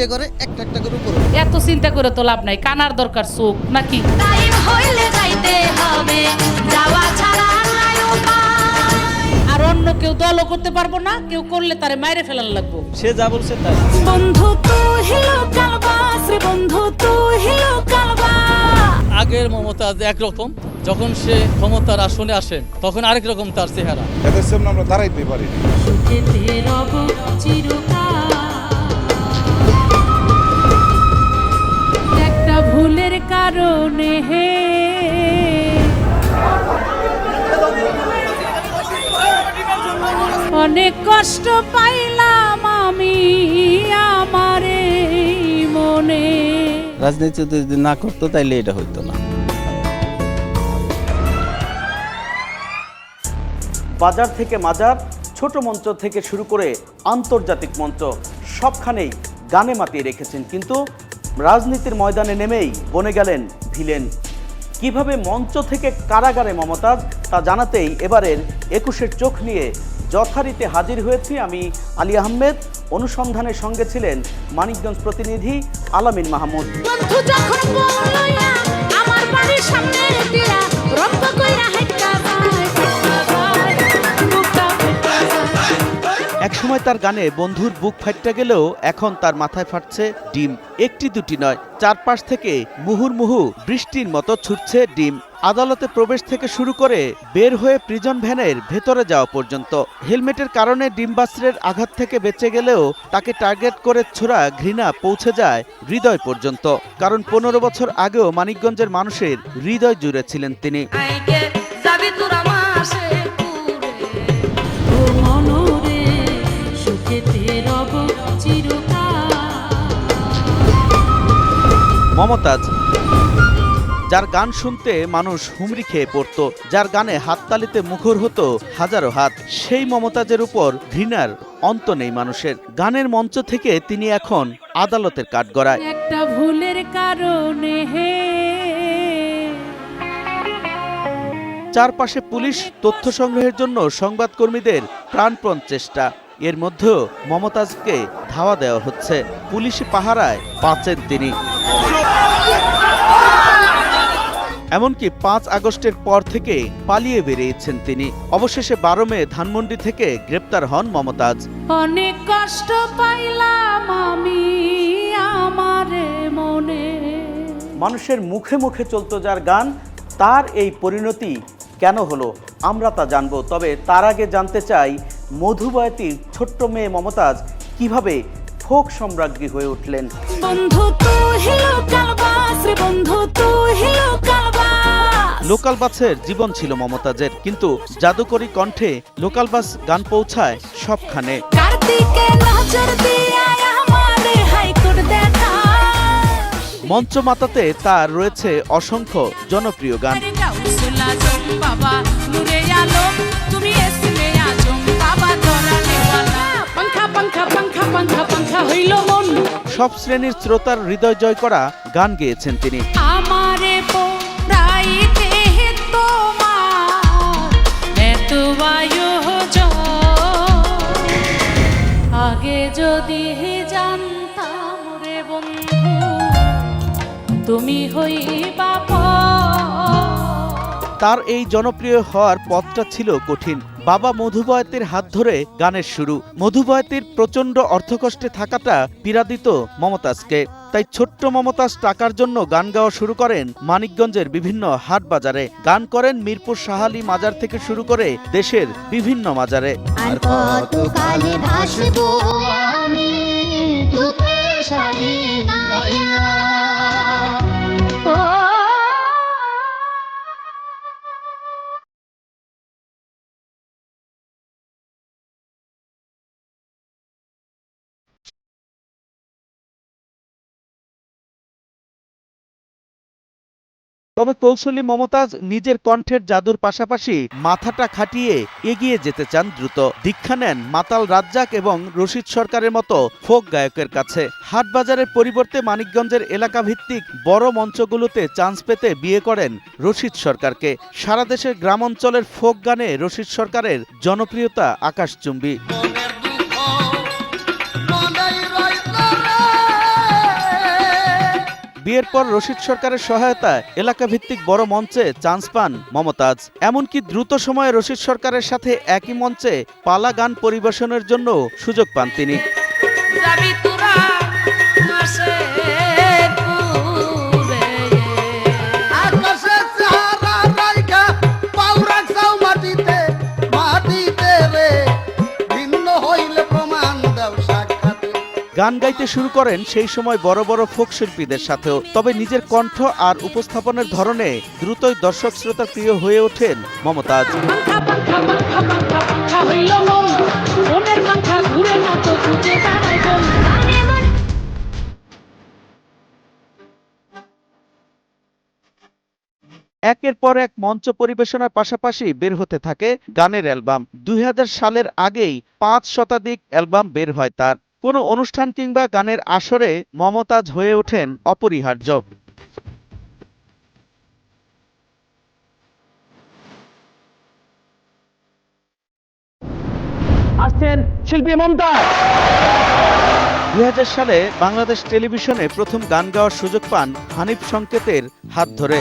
বিয়ে করে একটা একটা করে উপরে এত চিন্তা করে তো লাভ নাই কানার দরকার চোখ নাকি? টাইম হইলে যাইতে হবে যাওয়া ছাড়া নাই আর অন্য কেউ দলও করতে পারব না কেউ করলে তারে মাইরে ফেলার লাগবো। সে যা বলছে তাই। বন্ধু তুই বন্ধু আগের মমতাজ একরকম যখন সে ক্ষমতার আসনে আসেন তখন আরেক রকম তার চেহারা। এদের সামনে আমরা দাঁড়াইতে পারি চিরকাল ভুলের কারণে হে। অনেক কষ্ট পাইলাম আমি আমার মনে। রাজনীতি যদি না করতো তাইলে এটা হইতো না। বাজার থেকে মাজার ছোট মঞ্চ থেকে শুরু করে আন্তর্জাতিক মঞ্চ সবখানেই গানে মাতিয়ে রেখেছেন। কিন্তু রাজনীতির ময়দানে নেমেই বনে গেলেন ভিলেন। কীভাবে মঞ্চ থেকে কারাগারে মমতাজ, তা জানাতেই এবারের একুশের চোখ নিয়ে যথারীতি হাজির হয়েছি আমি আলী আহমেদ। অনুসন্ধানের সঙ্গে ছিলেন মানিকগঞ্জ প্রতিনিধি আলামিন মাহমুদ। আমার সামনে রক্ত একসময় তার গানে বন্ধুর বুক ফাইটটা গেলেও এখন তার মাথায় ফাটছে ডিম। একটি দুটি নয়, চারপাশ থেকে মুহুর্মুহু বৃষ্টির মতো ছুটছে ডিম। আদালতে প্রবেশ থেকে শুরু করে বের হয়ে প্রিজন ভ্যানের ভেতরে যাওয়া পর্যন্ত। হেলমেটের কারণে ডিম্বাস্ত্রের আঘাত থেকে বেঁচে গেলেও তাকে টার্গেট করে ছোড়া ঘৃণা পৌঁছে যায় হৃদয় পর্যন্ত। কারণ পনেরো বছর আগেও মানিকগঞ্জের মানুষের হৃদয় জুড়ে ছিলেন তিনি মমতাজ। যার গান শুনতে মানুষ হুমড়ি খেয়ে পড়ত যার গানে হাততালিতে মুখর হতো হাজারো হাত সেই মমতাজের উপর ঘৃণার অন্ত নেই মানুষের। গানের মঞ্চ থেকে তিনি এখন আদালতের কাঠগড়ায়। একটা ভুলের কারণে হে। চারপাশে পুলিশ তথ্য সংগ্রহের জন্য সংবাদকর্মীদের প্রাণপণ চেষ্টা। এর মধ্যেও মমতাজকে ধাওয়া দেওয়া হচ্ছে। পুলিশি পাহারায় বাঁচেন তিনি। এমনকি পাঁচ আগস্টের পর থেকে পালিয়ে বেরিয়েছেন তিনি। অবশেষে বারো মে ধানমন্ডি থেকে গ্রেপ্তার হন মমতাজ। অনেক কষ্ট পাইলাম আমি আমার মনে। মানুষের মুখে মুখে চলতো যার গান তার এই পরিণতি কেন হলো আমরা তা জানব। তবে তার আগে জানতে চাই মধুবয়তির ছোট্ট মেয়ে মমতাজ কীভাবে ফোক সম্রাজ্ঞী হয়ে উঠলেন? বন্ধু বন্ধু লোকাল বাসের জীবন ছিল মমতাজের কিন্তু জাদুকরি কণ্ঠে লোকাল বাস গান পৌঁছায় সবখানে। মঞ্চ মাতাতে তার রয়েছে অসংখ্য জনপ্রিয় গান। পাঙ্খা পাঙ্খা পাঙ্খা পাঙ্খা হইল মন সব শ্রেণির শ্রোতার হৃদয় জয় করা গান গেয়েছেন তিনি আমারে পোড়াইতে তোমার এত আয়োজন আগে যদি জানতাম রে বন্ধু তুমি হইবা। তার এই জনপ্রিয় হওয়ার পথটা ছিল কঠিন। বাবা মধুবয়তের হাত ধরে গানের শুরু। মধুবয়তির প্রচণ্ড অর্থকষ্টে থাকাটা পীড়া দিত মমতাজকে। তাই ছোট্ট মমতাজ টাকার জন্য গান গাওয়া শুরু করেন মানিকগঞ্জের বিভিন্ন হাট বাজারে। গান করেন মিরপুর সাহালি মাজার থেকে শুরু করে দেশের বিভিন্ন মাজারে। তবে কৌশলী মমতাজ নিজের কণ্ঠের জাদুর পাশাপাশি মাথাটা খাটিয়ে এগিয়ে যেতে চান দ্রুত। দীক্ষা নেন মাতাল রাজ্জাক এবং রশিদ সরকারের মতো ফোক গায়কের কাছে। হাটবাজারের পরিবর্তে মানিকগঞ্জের এলাকা ভিত্তিক বড় মঞ্চগুলোতে চান্স পেতে বিয়ে করেন রশিদ সরকারকে। সারা দেশের গ্রাম অঞ্চলের ফোক গানে রশিদ সরকারের জনপ্রিয়তা আকাশচুম্বী। বিয়ের পর রশিদ সরকারের সহায়তায় এলাকা ভিত্তিক বড় মঞ্চে চান্স পান মমতাজ। এমনকি দ্রুত সময়ে রশিদ সরকারের সাথে একই মঞ্চে পালা গান পরিবেশনের জন্য সুযোগ পান তিনি। গান গাইতে শুরু করেন সেই সময় বড় বড় ফোক শিল্পীদের সাথেও। তবে নিজের কণ্ঠ আর উপস্থাপনের ধরনে দ্রুতই দর্শক শ্রোতা প্রিয় হয়ে ওঠেন মমতাজ। একের পর এক মঞ্চ পরিবেশনার পাশাপাশি বের হতে থাকে গানের অ্যালবাম। দুই হাজার সালের আগেই পাঁচ শতাধিক অ্যালবাম বের হয় তার। কোনো অনুষ্ঠান কিংবা গানের আসরে মমতাজ হয়ে ওঠেন অপরিহার্য। আসছেন শিল্পী মমতাজ। দুই সালে বাংলাদেশ টেলিভিশনে প্রথম গান গাওয়ার সুযোগ পান হানিফ সংকেতের হাত ধরে।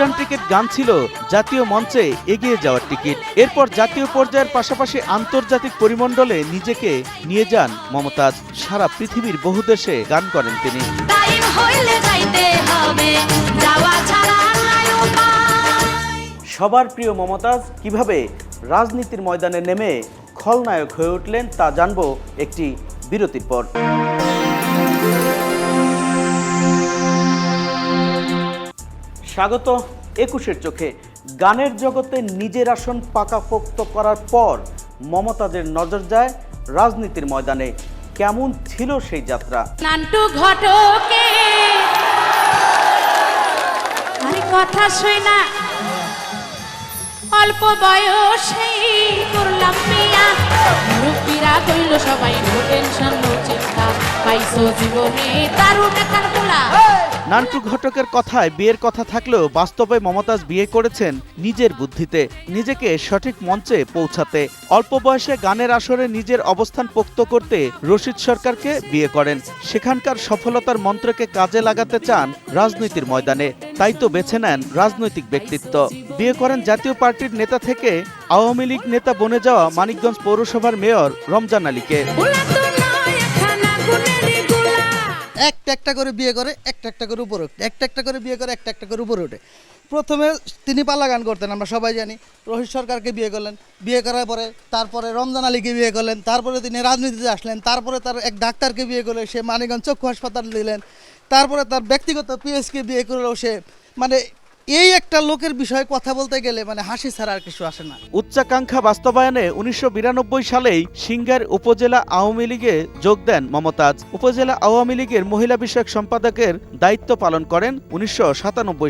রিটার্ন টিকিট গান ছিল জাতীয় মঞ্চে এগিয়ে যাওয়ার টিকিট। এরপর জাতীয় পর্যায়ের পাশাপাশি আন্তর্জাতিক পরিমণ্ডলে নিজেকে নিয়ে যান মমতাজ। সারা পৃথিবীর বহু দেশে গান করেন তিনি। সবার প্রিয় মমতাজ কীভাবে রাজনীতির ময়দানে নেমে খলনায়ক হয়ে উঠলেন তা জানব একটি বিরতির পর। স্বাগত একুশের চোখে। গানের জগতে নিজের আসন পাকাপোক্ত করার পর মমতাদের নজর যায় রাজনীতির ময়দানে। কেমন ছিল সেই যাত্রা? নান্টু ঘটকে। আরে কথা শুই না। অল্প বয়সেই করলাম বিয়া মুরব্বীরা কইল সবাই নো টেনশন নো চিন্তা। পাইছো জীবনে দারুণ একটা পোলা নান্টু ঘটকের কথায় বিয়ের কথা থাকলেও বাস্তবে মমতাজ বিয়ে করেছেন নিজের বুদ্ধিতে, নিজেকে সঠিক মঞ্চে পৌঁছাতে। অল্প বয়সে গানের আসরে নিজের অবস্থান পোক্ত করতে রশিদ সরকারকে বিয়ে করেন। সেখানকার সফলতার মন্ত্রকে কাজে লাগাতে চান রাজনীতির ময়দানে। তাই তো বেছে নেন রাজনৈতিক ব্যক্তিত্ব। বিয়ে করেন জাতীয় পার্টির নেতা থেকে আওয়ামী লীগ নেতা বনে যাওয়া মানিকগঞ্জ পৌরসভার মেয়র রমজান আলীকে। একটা একটা করে বিয়ে করে, একটা একটা করে উপরে উঠে। একটা একটা করে বিয়ে করে, একটা একটা করে উপরে উঠে। প্রথমে তিনি পাল্লা গান করতেন, আমরা সবাই জানি। রোহিত সরকারকে বিয়ে করলেন। বিয়ে করার পরে তারপরে রমজান আলীকে বিয়ে করলেন। তারপরে তিনি রাজনীতিতে আসলেন। তারপরে তার এক ডাক্তারকে বিয়ে করলে সে মানিগঞ্জ চক্ষু হাসপাতাল দিলেন তারপরে তার ব্যক্তিগত পিএসকে বিয়ে করলেও সে মানে এই একটা লোকের বিষয়ে কথা বলতে গেলে মানে হাসি ছাড়া আর কিছু আসে না। উচ্চাকাঙ্ক্ষা বাস্তবায়নে উনিশশো সালেই সিঙ্গার উপজেলা আওয়ামী লীগে যোগ দেন মমতাজ। উপজেলা আওয়ামী লীগের মহিলা বিষয়ক সম্পাদকের দায়িত্ব পালন করেন উনিশশো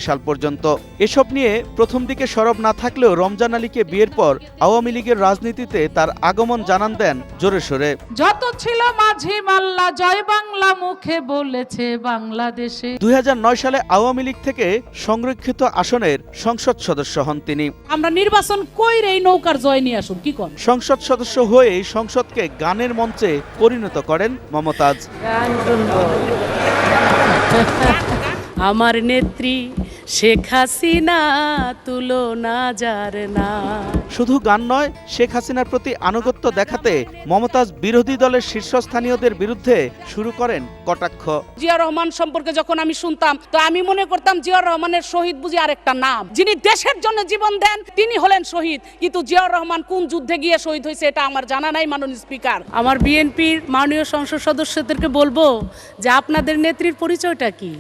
সাল পর্যন্ত। এসব নিয়ে প্রথম দিকে সরব না থাকলেও রমজান আলীকে বিয়ের পর আওয়ামী লীগের রাজনীতিতে তার আগমন জানান দেন জোরে সোরে। যত ছিল মাঝি মাল্লা জয় বাংলা মুখে বলেছে বাংলাদেশে। দুই হাজার নয় সালে আওয়ামী লীগ থেকে সংরক্ষিত আসনের সংসদ সদস্য হন তিনি। আমরা নির্বাচন কইরে এই নৌকার জয় নিয়ে আসুন কি কর সংসদ সদস্য হয়ে সংসদকে গানের মঞ্চে পরিণত করেন মমতাজ। আমার নেত্রী শেখ হাসিনা তুলনা যার না। শুধু গান নয় শেখ হাসিনার প্রতি আনুগত্য দেখাতে মমতাজ বিরোধী দলের শীর্ষস্থানীয়দের বিরুদ্ধে শুরু করেন কটাক্ষ। জিয়া রহমান সম্পর্কে যখন আমি শুনতাম তো আমি মনে করতাম জিয়া রহমানের শহীদ বুঝি আরেকটা নাম। যিনি দেশের জন্য জীবন দেন তিনি হলেন শহীদ। কিন্তু জিয়াউর রহমান কোন যুদ্ধে গিয়ে শহীদ হয়েছে এটা আমার জানা নাই মাননীয় স্পিকার। আমার বিএনপির মাননীয় সংসদ সদস্যদেরকে বলব যে আপনাদের নেত্রীর পরিচয়টা কি?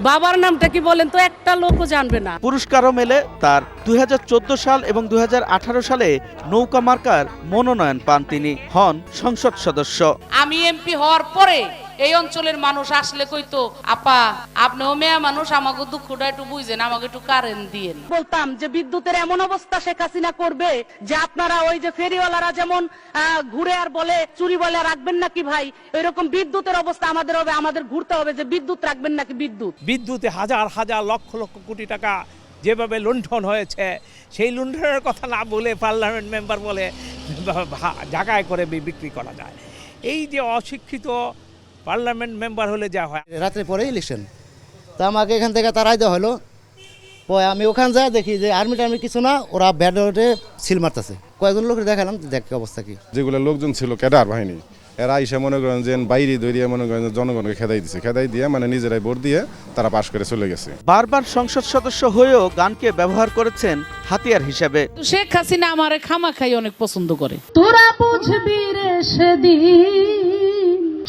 বাবার নামটা কি বলেন তো? একটা লোকও জানবে না। পুরস্কারও মেলে তার দুই হাজার চোদ্দ সাল এবং দুই হাজার আঠারো সালে নৌকা মার্কার মনোনয়ন পান তিনি হন সংসদ সদস্য। আমি এমপি হওয়ার পরে এই অঞ্চলের মানুষ আসলে কইতো আপা আপনিও মেয়া মানুষ আমাকে দুঃখটা একটু বুঝেন আমাকে একটু কারেন্ট দিয়েন। বলতাম যে বিদ্যুতের এমন অবস্থা শেখ হাসিনা করবে যে আপনারা ওই যে ফেরিওয়ালারা যেমন ঘুরে আর বলে চুরি বলে রাখবেন নাকি ভাই? এরকম বিদ্যুতের অবস্থা আমাদের হবে আমাদের ঘুরতে হবে যে বিদ্যুৎ রাখবেন নাকি বিদ্যুৎ? বিদ্যুতে হাজার হাজার লক্ষ লক্ষ কোটি টাকা যেভাবে লুণ্ঠন হয়েছে সেই লুণ্ঠনের কথা না বলে পার্লামেন্ট মেম্বার বলে জায়গায় করে বিক্রি করা যায়। এই যে অশিক্ষিত পার্লামেন্ট মেম্বার হলে যা হয়। রাত্রে পরে ইলেকশন তা আমাকে এখান থেকে তারাই দেওয়া হলো পরে আমি ওখান যায় দেখি যে আর্মি টার্মি কিছু না ওরা ব্যাডে সিল মারতেছে। কয়েকজন লোকের দেখালাম দেখ কি অবস্থা কি। যেগুলো লোকজন ছিল ক্যাডার বাহিনী এরা এসে মনে করেন যে বাইরে দৌড়িয়ে মনে করেন যে জনগণকে খেদাই দিছে। খেদাই দিয়ে মানে নিজেরাই ভোট দিয়ে তারা পাশ করে চলে গেছে। বারবার সংসদ সদস্য হয়েও গানকে ব্যবহার করেছেন হাতিয়ার হিসেবে। শেখ হাসিনা আমার খামা খাই অনেক পছন্দ করে। তোরা বুঝবি রে সেদিন।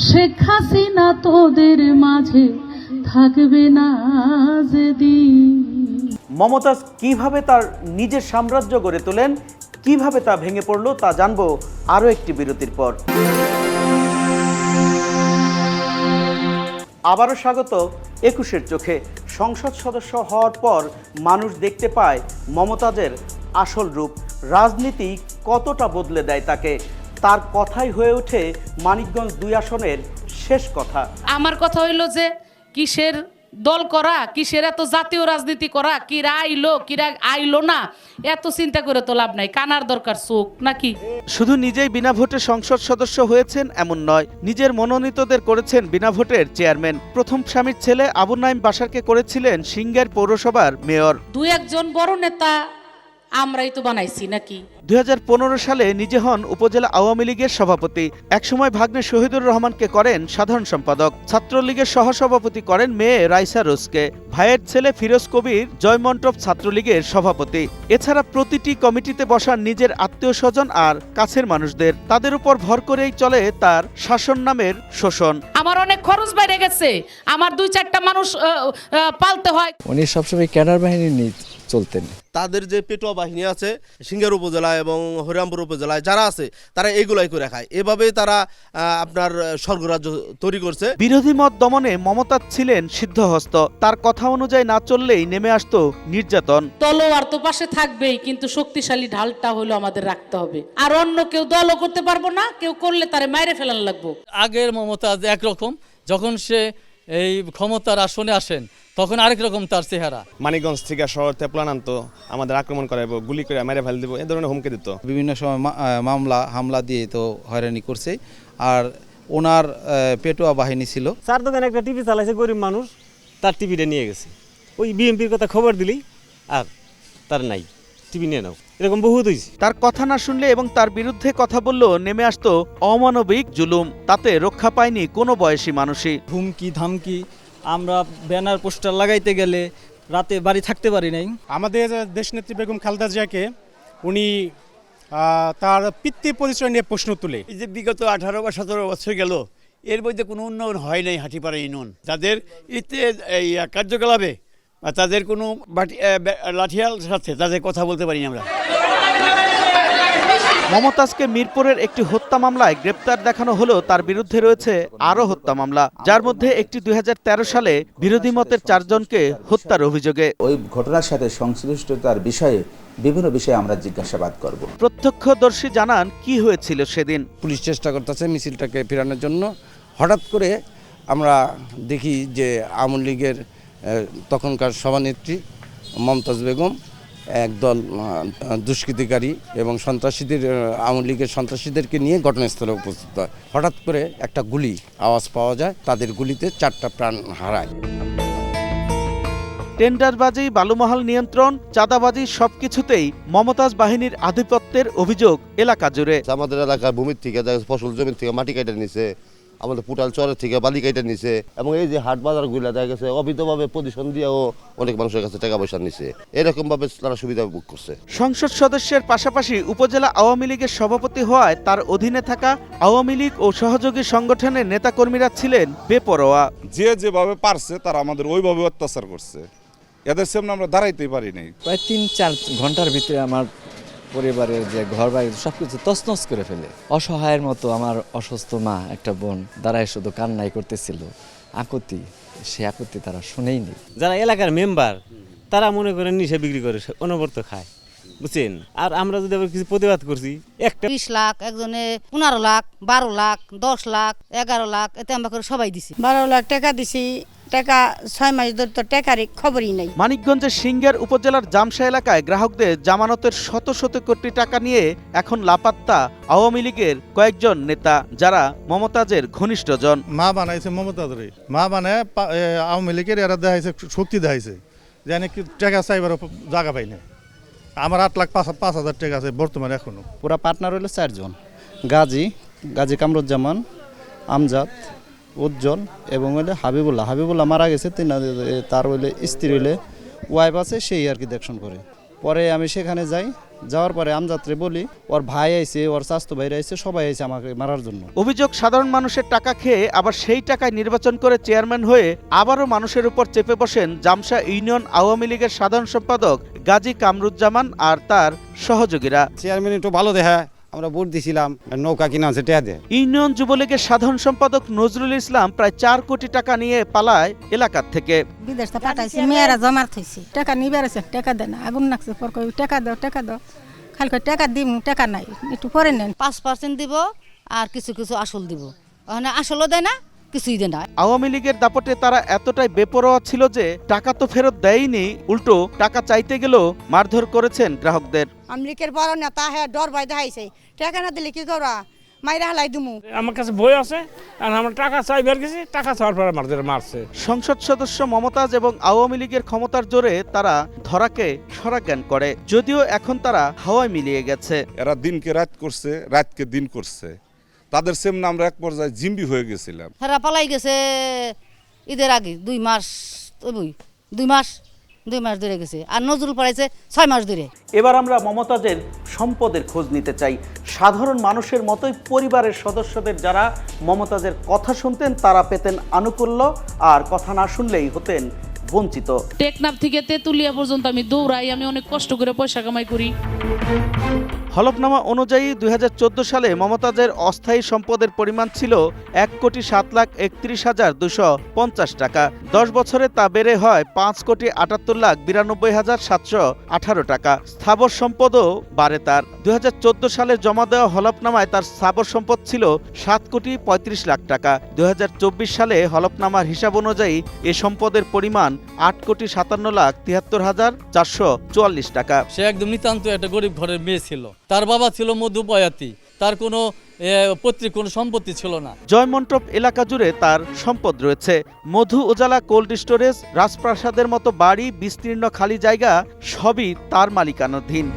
শেখ হাসিনা তোদের মাঝে থাকবে না যেদিন মমতাজ কীভাবে তার নিজের সাম্রাজ্য গড়ে তোলেন, কীভাবে তা ভেঙে পড়ল তা জানব আরও একটি বিরতির পর। আবারও স্বাগত একুশের চোখে। সংসদ সদস্য হওয়ার পর মানুষ দেখতে পায় মমতাজের আসল রূপ, রাজনীতি কতটা বদলে দেয় তাকে। তার কথাই হয়ে ওঠে মানিকগঞ্জ দুই আসনের শেষ কথা। আমার কথা হইল যে কিসের দল করা কিসের এত জাতীয় রাজনীতি করা কিরা আইলো কিরা আইলো না এত চিন্তা করে তো লাভ নাই। কানার দরকার চোখ নাকি? শুধু নিজেই বিনা ভোটে সংসদ সদস্য হয়েছেন এমন নয় নিজের মনোনীতদের করেছেন বিনা ভোটের চেয়ারম্যান। প্রথম স্বামীর ছেলে আবু নাইম বাসারকে করেছিলেন সিঙ্গার পৌরসভার মেয়র। দুই একজন বড় নেতা আমরাই তো বানাইছি নাকি? দুই সালে নিজে হন উপজেলা আওয়ামী লীগের সভাপতি। একসময় ভাগ্নে শহীদুর রহমানকে করেন সাধারণ সম্পাদক। ছাত্রলীগের সহসভাপতি করেন মেয়ে রাইসা রোজকে। ভাইয়ের ছেলে ফিরোজ কবির জয়মন্টপ ছাত্রলীগের সভাপতি। এছাড়া প্রতিটি কমিটিতে বসান নিজের আত্মীয় স্বজন আর কাছের মানুষদের। তাদের উপর ভর করেই চলে তার শাসন নামের শোষণ। আমার অনেক খরচ বাইরে গেছে। আমার দুই চারটা মানুষ পালতে হয়। উনি সবসময় ক্যাডার বাহিনী নিয়ে চলতেন। তাদের যে পেটোয়া বাহিনী আছে সিঙ্গার উপজেলায় এবং হরিরামপুর উপজেলায় যারা আছে তারা এগুলাই করে খায়। এভাবে তারা আপনার স্বর্গরাজ্য তৈরি করছে। বিরোধী মত দমনে মমতা ছিলেন সিদ্ধহস্ত। তার কথা অনুযায়ী না চললেই নেমে আসতো নির্যাতন। তলোয়ার তো পাশে থাকবেই কিন্তু শক্তিশালী ঢালটা হলো আমাদের রাখতে হবে। আর অন্য কেউ দলও করতে পারব না কেউ করলে তারে মাইরে ফেলান লাগবো। আগের মমতাজ একরকম যখন সে এই ক্ষমতার আসনে আসেন তখন আরেক রকম তার চেহারা। মানিকগঞ্জ থেকে শহর তেপলান আনতো আমাদের আক্রমণ করাইবো গুলি করে মেরে ফেল দিব এ ধরনের হুমকি দিত। বিভিন্ন সময় মামলা হামলা দিয়ে তো হয়রানি করছে। আর ওনার পেটোয়া বাহিনী ছিল। চার দোকানে একটা টিভি চালাইছে গরিব মানুষ তার টিভিটা নিয়ে গেছে। ওই বিএমপির কথা খবর দিলি আর তার নাই টিভি নিয়ে নাও। এরকম বহুত হয়েছে তার কথা না শুনলে এবং তার বিরুদ্ধে কথা বললেও নেমে আসতো অমানবিক জুলুম। তাতে রক্ষা পায়নি কোনো বয়সী মানুষই। হুমকি ধামকি আমরা ব্যানার পোস্টার লাগাইতে গেলে রাতে বাড়ি থাকতে পারি নাই। আমাদের দেশনেত্রী বেগম খালেদা জিয়াকে উনি তার পিতৃ পরিচয় নিয়ে প্রশ্ন তুলে। এই যে বিগত আঠারো বা সতেরো বছর গেল এর মধ্যে কোনো উন্নয়ন হয় নাই হাঁটিপাড়া ইউনিয়ন। তাদের ইতে এই কার্যকলাপে তাদের কোনো বাটি লাঠিয়াল সাথে তাদের কথা বলতে পারি না আমরা। মমতাজকে মিরপুরের একটি হত্যা মামলায় গ্রেপ্তার দেখানো হলেও তার বিরুদ্ধে রয়েছে আরও হত্যা মামলা যার মধ্যে একটি দু হাজার তেরো সালে বিরোধী মতের চারজনকে হত্যার অভিযোগে। ওই ঘটনার সাথে সংশ্লিষ্টতার বিষয়ে বিভিন্ন বিষয়ে আমরা জিজ্ঞাসাবাদ করব। প্রত্যক্ষদর্শী জানান কি হয়েছিল সেদিন। পুলিশ চেষ্টা করতেছে মিছিলটাকে ফেরানোর জন্য। হঠাৎ করে আমরা দেখি যে আওয়ামী লীগের তখনকার সভানেত্রী মমতাজ বেগম একদল দুষ্কৃতিকারী এবং সন্ত্রাসীদের আওয়ামী লীগের সন্ত্রাসীদেরকে নিয়ে ঘটনাস্থলে উপস্থিত হয়। হঠাৎ করে একটা গুলি আওয়াজ পাওয়া যায় তাদের গুলিতে চারটা প্রাণ হারায়। টেন্ডারবাজি বালুমহাল নিয়ন্ত্রণ চাঁদাবাজি সবকিছুতেই মমতাজ বাহিনীর আধিপত্যের অভিযোগ এলাকা জুড়ে। আমাদের এলাকার ভূমির থেকে ফসল জমির থেকে মাটি কেটে নিছে আমাদের পুটাল চরের থেকে বালি কেটে নিছে এবং এই যে হাট বাজারগুলো দেখা গেছে অবৈধভাবে পজিশন দিয়েও অনেক মানুষের কাছে টাকা পয়সা নিছে। এরকম ভাবে তারা সুবিধা ভোগ করছে। সংসদ সদস্যের পাশাপাশি উপজেলা আওয়ামী লীগের সভাপতি হওয়ায় তার অধীনে থাকা আওয়ামী লীগ ও সহযোগী সংগঠনের নেতাকর্মীরা ছিলেন বেপরোয়া। যে যেভাবে পারছে তারা আমাদের ওইভাবে অত্যাচার করছে। এদের সামনে আমরা দাঁড়াইতেই পারি নাই। প্রায় তিন চার ঘণ্টার ভিতরে আমার পরিবারের যে ঘর বাড়ি সব কিছু তছনছ করে ফেলে। অসহায়ের মতো আমার অসুস্থ মা একটা বোন দাঁড়ায় শুধু কান্নাই করতেছিল। আকুতি সে আকুতি তারা শুনেইনি। যারা এলাকার মেম্বার তারা মনে করেন নিশা বিক্রি করে অনবরত খায়। বুঝছেন? আর আমরা যদি আবার কিছু প্রতিবাদ করছি একটা বিশ লাখ একজনে পনেরো লাখ বারো লাখ দশ লাখ এগারো লাখ এতে আমরা করে সবাই দিছি। বারো লাখ টাকা দিছি টাকা ছয় মাস ধরে তো টাকারই খবরই নাই। মানিকগঞ্জের সিঙ্গার উপজেলার জামসা এলাকায় গ্রাহকদের জামানতের শত শত কোটি টাকা নিয়ে এখন লাপাত্তা আওয়ামী লীগের কয়েকজন নেতা যারা মমতাজের ঘনিষ্ঠজন। মা বানাইছে মমতাজরে। মা বানায় আওয়ামী লীগের এরা দেখাইছে শক্তি দেখাইছে। যে নাকি টাকা চাইবার জায়গা পাই না আমার আট লাখ পাঁচ পাঁচ হাজার টাকা আছে বর্তমানে এখনও। পুরা পার্টনার হইল চারজন। গাজী গাজী কামরুজ্জামান আমজাদ উজ্জ্বল এবং হইলে হাবিবুল্লাহ। হাবিবুল্লাহ মারা গেছে তিন তার হইলে স্ত্রী হইলে ওয়াইফ আছে সেই আর কি দেখশন করে। পরে আমি সেখানে যাই যাওয়ার পরে আমজাদরে বলি ওর ভাই আইছে ওর স্বাস্থ্য ভাইরা আইছে সবাই আইছে আমাকে মারার জন্য। অভিযোগ সাধারণ মানুষের টাকা খেয়ে আবার সেই টাকায় নির্বাচন করে চেয়ারম্যান হয়ে আবারও মানুষের উপর চেপে বসেন জামসা ইউনিয়ন আওয়ামী লীগের সাধারণ সম্পাদক গাজী কামরুজ্জামান আর তার সহযোগীরা। চেয়ারম্যান একটু ভালো দেখা আমরা ভোট দিছিলাম নৌকা কিনা আছে টেয়া দেয় ইউনিয়ন যুবলীগের সাধারণ সম্পাদক নজরুল ইসলাম প্রায় চার কোটি টাকা নিয়ে পালায় এলাকার থেকে। বিদেশ তো পাঠাইছে মেয়েরা জমার থইছে। টাকা নিবার আছে টাকা দেন আগুন নাকছে পর কই টাকা দাও টাকা দাও। খালি কই টাকা দিম টাকা নাই একটু পরে নেন। পাঁচ পার্সেন্ট দিব আর কিছু কিছু আসল দিব। ওখানে আসলও দেয় না কিছুই দেয় না। আওয়ামী লীগের দাপটে তারা এতটাই বেপরোয়া ছিল যে টাকা তো ফেরত দেয়নি উল্টো টাকা চাইতে গেলেও মারধর করেছেন গ্রাহকদের। আমলিকের বড় নেতা হ্যাঁ ডর ভয় দেখাইছে। টাকা না দিলে কি করা মাইরা হালাই দুমু। আমার কাছে বই আছে আর আমার টাকা চাইবার গেছি টাকা চাওয়ার পরে আমাদের মারছে। সংসদ সদস্য মমতাজ এবং আওয়ামী লীগের ক্ষমতার জোরে তারা ধরাকে সরাজ্ঞান করে যদিও এখন তারা হাওয়ায় মিলিয়ে গেছে। এরা দিনকে রাত করছে রাতকে দিন করছে। তাদের সেম আমরা এক পর্যায়ে জিম্বি হয়ে গেছিলাম। হেরা পালাই গেছে ঈদের আগে দুই মাস দুই মাস দুই মাস ধরে গেছে। আর নজরুল পড়াইছে ছয় মাস ধরে। এবার আমরা মমতাজের সম্পদের খোঁজ নিতে চাই। সাধারণ মানুষের মতোই পরিবারের সদস্যদের যারা মমতাজের কথা শুনতেন তারা পেতেন আনুকূল্য আর কথা না শুনলেই হতেন বঞ্চিত। টেকনাফ থেকে তেতুলিয়া পর্যন্ত আমি দৌড়াই আমি অনেক কষ্ট করে পয়সা কামাই করি। হলফনামা অনুযায়ী দু হাজার চোদ্দ সালে মমতাজের অস্থায়ী সম্পদের পরিমাণ ছিল এক কোটি সাত লাখ একত্রিশ হাজার দুশো পঞ্চাশ টাকা। দশ বছরে তা বেড়ে হয় পাঁচ কোটি আটাত্তর লাখ বিরানব্বই হাজার সাতশো আঠারো টাকা। স্থাবর সম্পদও বাড়ে তার। দুই হাজার চোদ্দ সালে জমা দেওয়া হলফনামায় তার স্থাবর সম্পদ ছিল সাত কোটি পঁয়ত্রিশ লাখ টাকা। দু হাজার চব্বিশ সালে হলফনামার হিসাব অনুযায়ী এ সম্পদের পরিমাণ আট কোটি সাতান্ন লাখ তিয়াত্তর হাজার চারশো চুয়াল্লিশ টাকা। সে একদম নিতান্ত একটা গরিব ঘরের মেয়ে ছিল। তার বাবা ছিল মধুপয়াতি। তার কোনো পৈতৃক কোনো সম্পত্তি ছিল না। জয়মন্টপ এলাকা জুড়ে তার সম্পদ রয়েছে। মধু উজালা কোল্ড স্টোরেজ, রাজপ্রাসাদের মতো বাড়ি, বিস্তীর্ণ খালি জায়গা, সবই তার মালিকানাধীন।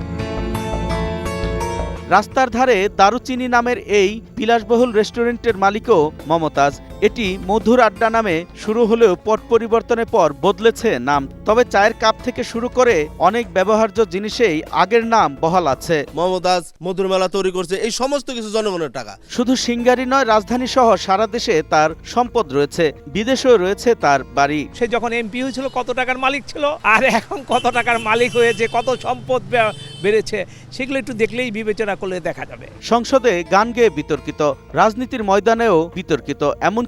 রাস্তার ধারে দারুচিনি নামের এই বিলাসবহুল রেস্টুরেন্টের মালিকও মমতাজ। এটি মধুর আড্ডা নামে শুরু হলেও পট পরিবর্তনের পর বদলেছে নাম। তবে চায়ের কাপ থেকে শুরু করে অনেক ব্যবহার্য জিনিসেই আগের নাম বহাল আছে। মমতাজ মধুর মেলা তৈরি করছে এই সমস্ত কিছু জনগণের টাকা। শুধু সিঙ্গারি নয় রাজধানী সহ সারা দেশে তার সম্পদ রয়েছে বিদেশেও রয়েছে তার বাড়ি। সে যখন এমপি হয়েছিল কত টাকার মালিক ছিল? আর এখন কত টাকার মালিক হয়েছে কত সম্পদ বেড়েছে সেগুলো একটু দেখলেই বিবেচনা করলে দেখা যাবে। সংসদে গান গেয়ে বিতর্কিত রাজনীতির ময়দানেও বিতর্কিত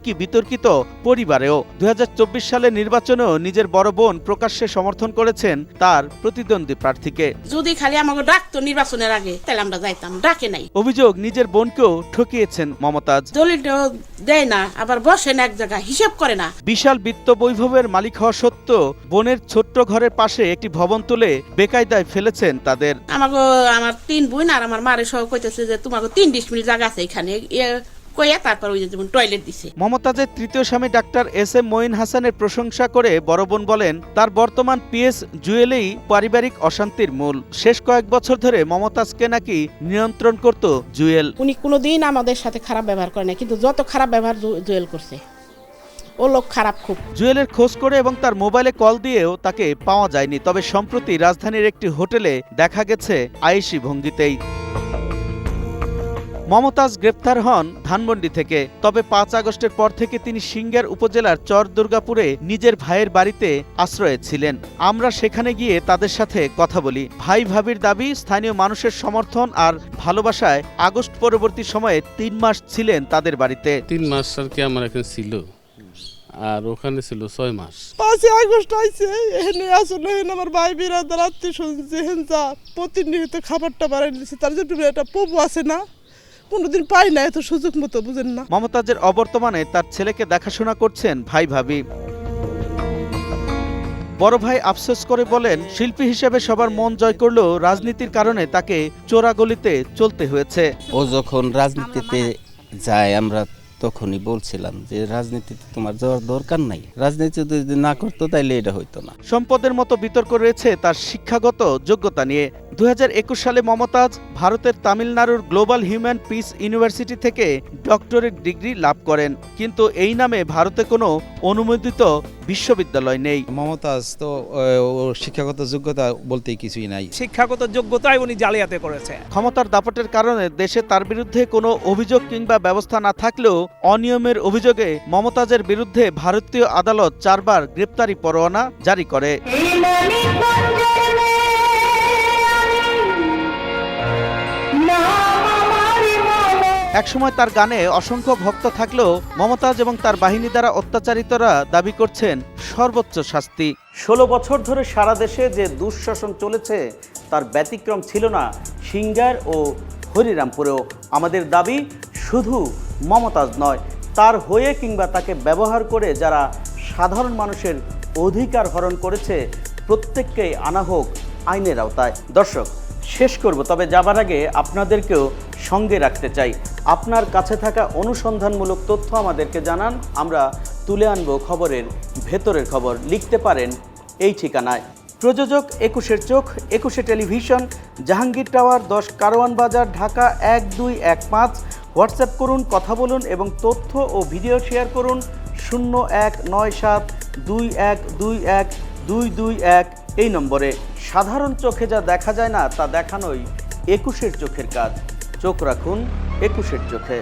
এমনকি বিতর্কিত? পরিবারেও। দুই সালে নির্বাচনেও নিজের বড় বোন প্রকাশ্যে সমর্থন করেছেন তার প্রতিদ্বন্দ্বী প্রার্থীকে। যদি খালি আমাকে ডাকতো নির্বাচনের আগে তাহলে আমরা যাইতাম। ডাকে নাই। অভিযোগ নিজের বোনকেও ঠকিয়েছেন মমতাজ। দলিলটাও দেয় না আবার বসে না এক জায়গায় হিসেব করে না। বিশাল বিত্ত বৈভবের মালিক হওয়া সত্ত্বেও বোনের ছোট্ট ঘরের পাশে একটি ভবন তুলে বেকায়দায় ফেলেছেন তাদের। আমাকে আমার তিন বোন আর আমার মারে সহ কইতেছে যে তোমাকে তিন ডিসমিল জায়গা আছে এখানে। এ কইয়া তারপর ওই যেমন টয়লেট দিছে। মমতাজের তৃতীয় স্বামী ডাক্তার এস এম মঈন হাসানের প্রশংসা করে বড় বোন বলেন তার বর্তমান পিএস জুয়েলেই পারিবারিক অশান্তির মূল। শেষ কয়েক বছর ধরে মমতাজকে নাকি নিয়ন্ত্রণ করত জুয়েল। উনি কোনোদিন আমাদের সাথে খারাপ ব্যবহার করে না কিন্তু যত খারাপ ব্যবহার জুয়েল করছে ও লোক খারাপ খুব। জুয়েলের খোঁজ করে এবং তার মোবাইলে কল দিয়েও তাকে পাওয়া যায়নি তবে সম্প্রতি রাজধানীর একটি হোটেলে দেখা গেছে আয়েশি ভঙ্গিতেই। মমতাজ গ্রেপ্তার হন ধানমন্ডি থেকে। তবে পাঁচ আগস্টের পর থেকে তিনি সিঙ্গার উপজেলার চর দুর্গাপুরে নিজের ভাইয়ের বাড়িতে আশ্রয়ে ছিলেন। আমরা সেখানে গিয়ে তাদের সাথে কথা বলি। ভাই ভাবির দাবি স্থানীয় মানুষের সমর্থন আর ভালোবাসায় আগস্ট পরবর্তী সময়ে তিন মাস ছিলেন তাদের বাড়িতে। তিন মাস আর কি আমার এখানে ছিল। আর ওখানে ছিল ছয় মাস। পাঁচই আগস্ট আইছে এখানে আসলে এখানে আমার ভাই বিরাদার আত্মীয় শুনছে হেন যা প্রতিনিয়ত খাবারটা বাড়াই নিচ্ছে তার জন্য একটা পপু আছে না? কোনোদিন পাই না এত সুযোগ মতো বুঝেন না। মমতাজের অবর্তমানে তার ছেলেকে দেখাশোনা করছেন ভাই ভাবি। বড় ভাই আফসোস করে বলেন শিল্পী হিসেবে সবার মন জয় করলেও রাজনীতির কারণে তাকে চোরাগলিতে চলতে হয়েছে। ও যখন রাজনীতিতে যায় আমরা তখনই বলছিলাম যে, রাজনীতিতে তোমার যাওয়ার দরকার নাই। রাজনীতি যদি না করতো তাইলে এটা হইতো না। সম্পদের মতো বিতর্ক রয়েছে তার শিক্ষাগত যোগ্যতা নিয়ে। দুই হাজার একুশ সালে মমতাজ ভারতের তামিলনাড়ুর গ্লোবাল হিউম্যান পিস ইউনিভার্সিটি থেকে ডক্টরেট ডিগ্রি লাভ করেন। কিন্তু এই নামে ভারতে কোনো অনুমোদিত বিশ্ববিদ্যালয় নেই। মমতাজ তো শিক্ষাগত যোগ্যতা বলতে কিছুই নাই। শিক্ষাগত যোগ্যতাই উনি জালিয়াতে করেছে। ক্ষমতার দাপটের কারণে দেশে তার বিরুদ্ধে কোনো অভিযোগ কিংবা ব্যবস্থা না থাকলেও অনিয়মের অভিযোগে মমতাজের বিরুদ্ধে ভারতীয় আদালত চারবার গ্রেপ্তারি পরোয়ানা জারি করে একসময় তার গানে অসংখ্য ভক্ত থাকলেও মমতাজ এবং তার বাহিনী দ্বারা অত্যাচারিতরা দাবি করছেন সর্বোচ্চ শাস্তি। ষোলো বছর ধরে সারা দেশে যে দুঃশাসন চলেছে, তার ব্যতিক্রম ছিল না সিঙ্গার ও হরিরামপুরেও। আমাদের দাবি শুধু মমতাজ নয়, তার হয়ে কিংবা তাকে ব্যবহার করে যারা সাধারণ মানুষের অধিকার হরণ করেছে, প্রত্যেককেই আনা হোক আইনের আওতায়। দর্শক, শেষ করব, তবে যাবার আগে আপনাদেরকেও সঙ্গে রাখতে চাই। আপনার কাছে থাকা অনুসন্ধানমূলক তথ্য আমাদেরকে জানান। আমরা তুলে আনব খবরের ভেতরের খবর। লিখতে পারেন এই ঠিকানায়। প্রযোজক একুশের চোখ, একুশে টেলিভিশন, জাহাঙ্গীর টাওয়ার দশ, কারওয়ান বাজার, ঢাকা এক দুই এক পাঁচ। হোয়াটসঅ্যাপ করুন, কথা বলুন এবং তথ্য ও ভিডিও শেয়ার করুন শূন্য এক নয় সাত দুই এক দুই এক দুই দুই এক এই নম্বরে। সাধারণ চোখে যা দেখা যায় না, তা দেখানোই একুশের চোখের কাজ। চোখ রাখুন একুশের চোখে।